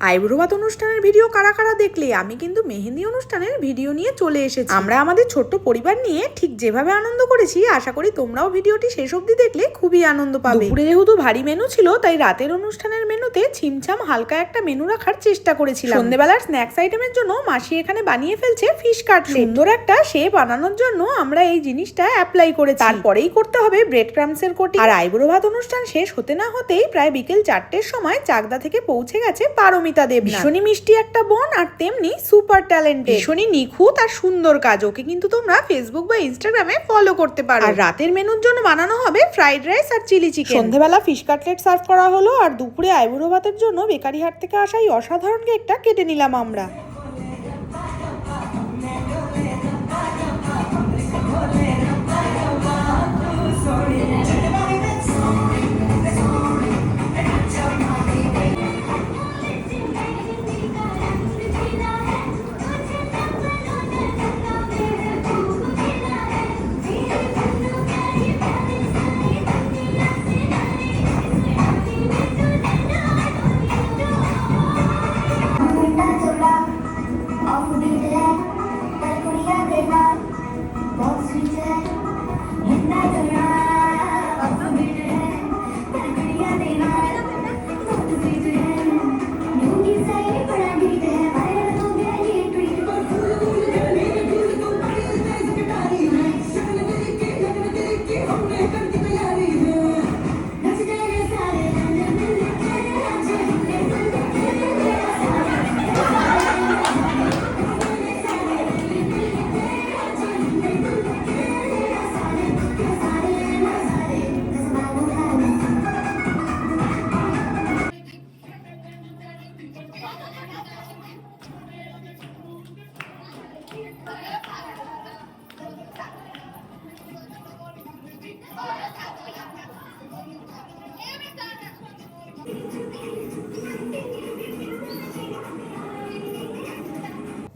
আইব্রোভাত অনুষ্ঠানের ভিডিও কারা কারা দেখলে? আমি কিন্তু মেহেন্দি অনুষ্ঠানের ভিডিও নিয়ে চলে এসেছি। আমরা আমাদের ছোট্ট পরিবার নিয়ে ঠিক যেভাবে আনন্দ করেছি আশা করি তোমরাও ভিডিওটি শেষ অবধি দেখলে খুবই আনন্দ পাবে। দুপুরে যেহেতু ভারী মেনু ছিল তাই রাতের অনুষ্ঠানের মেনুতে ছিমছাম হালকা একটা মেনু রাখার চেষ্টা করেছিলাম। সন্ধ্যেবেলার স্ন্যাক্স আইটেমের জন্য মাসি এখানে বানিয়ে ফেলছে ফিশ কাটলেট সুন্দর একটা শেপ বানানোর জন্য আমরা এই জিনিসটা অ্যাপ্লাই করে তারপরেই করতে হবে ব্রেড ক্রামসের কোটি। আর আইব্রো ভাত অনুষ্ঠান শেষ হতে না হতেই প্রায় বিকেল চারটের সময় চাকদা থেকে পৌঁছে গেছে পারমিতা দেব ভীষণই মিষ্টি একটা বোন আর তেমনি সুপার ট্যালেন্টেড ভীষণই নিখুঁত আর সুন্দর কাজ। ওকে কিন্তু তোমরা ফেসবুক বা ইনস্টাগ্রামে ফলো করতে পারো। আর রাতের মেনুর জন্য বানানো হবে ফ্রাইড রাইস আর চিলি চিকেন সন্ধ্যেবেলা ফিশ কাটলেট সার্ভ করা হলো আর দুপুরে আইবুড়ো ভাতের জন্য বেকারি হাট থেকে আসা এই অসাধারণ কেকটা কেটে নিলাম আমরা।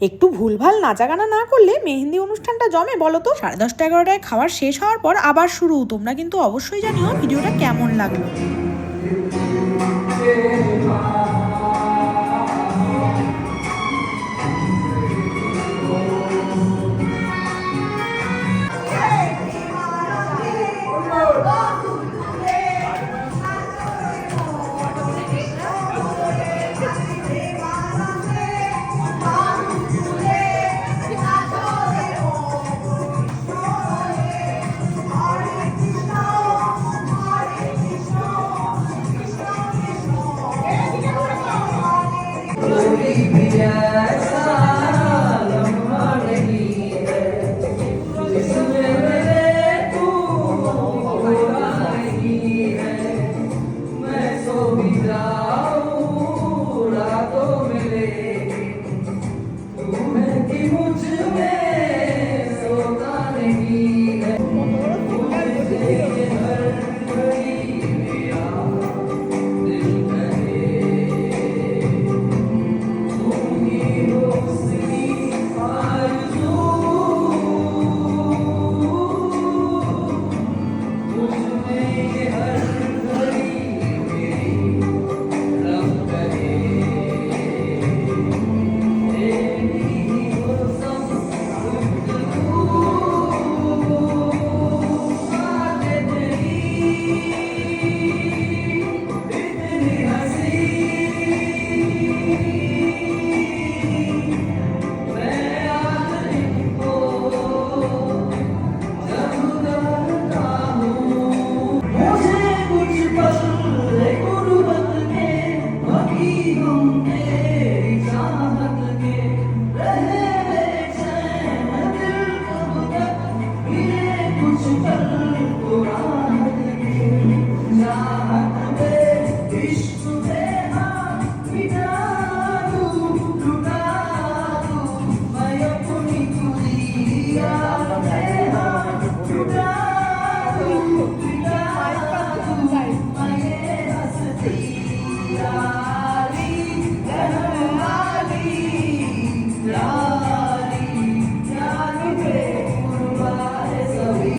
একটু ভুলভাল নাচাগানা না করলে মেহেন্দি অনুষ্ঠানটা জমে, বলো তো? সাড়ে দশটা এগারোটায় খাওয়ার শেষ হওয়ার পর আবার শুরু। তোমরা কিন্তু অবশ্যই জানিও ভিডিওটা কেমন লাগল। soube entrar.